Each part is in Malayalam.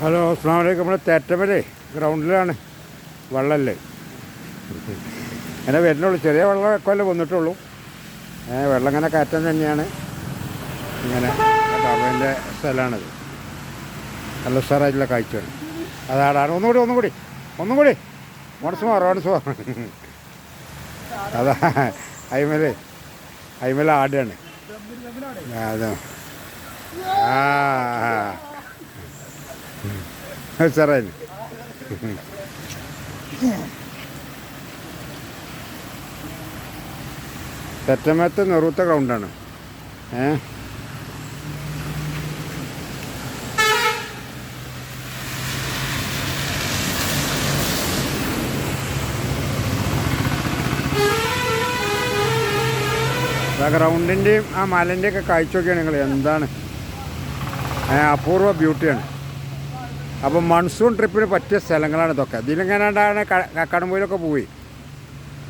ഹലോ അസ്ലാം വലൈക്കും നമ്മുടെ തേറ്റമലേ ഗ്രൗണ്ടിലാണ്. വെള്ളമല്ലേ അങ്ങനെ വരുന്നുള്ളൂ. ചെറിയ വെള്ളമൊക്കെ വന്നിട്ടുള്ളൂ. വെള്ളം ഇങ്ങനെ കയറ്റം തന്നെയാണ്. ഇങ്ങനെ അവന്റെ സ്ഥലമാണിത്. നല്ല സാറായിട്ടുള്ള കാഴ്ചയാണ്. അതാടാണ്. ഒന്നുകൂടി ഒന്നുകൂടി ഒന്നും കൂടി ഓണസ് മാറും ഓണസ് മാറും അതാ അയിമൽ അയിമല ആടാണ്. ആ. ഉഷാറായിരുന്നു തെറ്റമത്ത് നെറുത്ത കൗണ്ടാണ് ഏ? ആ ഗ്രൗണ്ടിന്റെയും ആ മലന്റെയൊക്കെ കാഴ്ചയൊക്കെയാണ് നിങ്ങൾ എന്താണ്? അപൂർവ ബ്യൂട്ടിയാണ് അപ്പം മൺസൂൺ ട്രിപ്പിന് പറ്റിയ സ്ഥലങ്ങളാണ് ഇതൊക്കെ. ഇതിലെങ്ങനെയാണ് കടമ്പൂരിലൊക്കെ പോയി?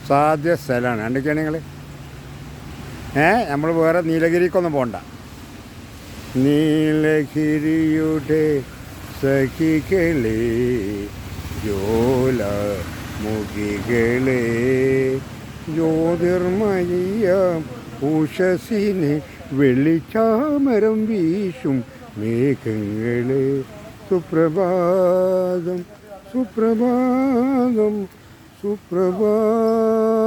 സാധ്യ സ്ഥലമാണ് എന്തൊക്കെയാണ് നിങ്ങൾ ഏ? നമ്മൾ വേറെ നീലഗിരിക്കൊന്നും പോകണ്ട നീലഗിരിയുടെ സഖികളെ ജോല മുഖികളെ ജ്യോതിർമയ ഉഷസിനെ വെള്ളിച്ചാമരം വീശും മേഘങ്ങളെ സുപ്രഭാതം സുപ്രഭാതം സുപ്രഭാതം.